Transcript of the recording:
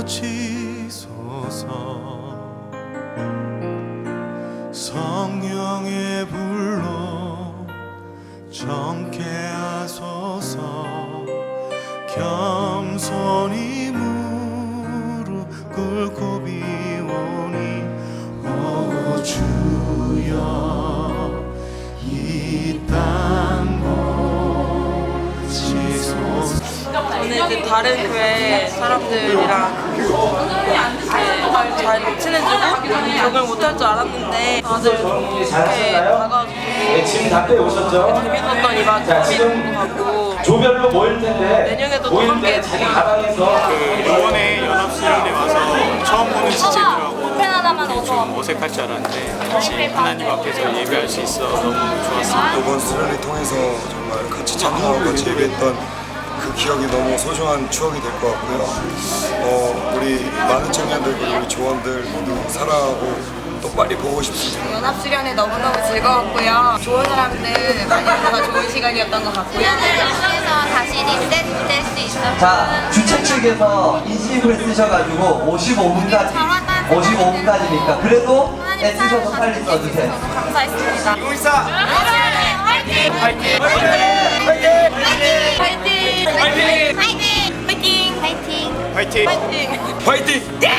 고치소서. 성령의 불로 정케 하소서. 겸손히 무릎 꿇고 비오니 오 주 이제 다른 교회 사람들이랑 잘 친해지고 적응 못할 줄 알았는데 다들 이렇게 다가와서 네, 짐다 빼오셨죠? 재밌었던 이반 자, 것 같고 조별로 모일 텐데 내년에도 모일 함께 때 자기 가방에서 이번에 연합수련회 와서 처음 보는 지체들하고 펜 하나만 얻어 좀 어색할 줄 알았는데 같이 하나님 앞에서 예배할 수 있어 너무 좋았습니다. 이번 수련을 통해서 정말 같이 참여하고 같이 예배했던 그 기억이 너무 소중한 추억이 될 것 같고요. 어, 우리 많은 청년들 그리고 우리 조원들 모두 사랑하고 또 빨리 보고 싶습니다. 연합 수련회 너무너무 즐거웠고요. 좋은 사람들 많이 만나서 좋은 시간이었던 것 같고요. 통해서 다시 리셋될 수 있었고 자, 주최 측에서 인식을 쓰셔가지고 55분까지, 55분까지니까 그래도 애쓰셔서 빨리 써주세요. 감사했습니다. 화이팅! 화이팅!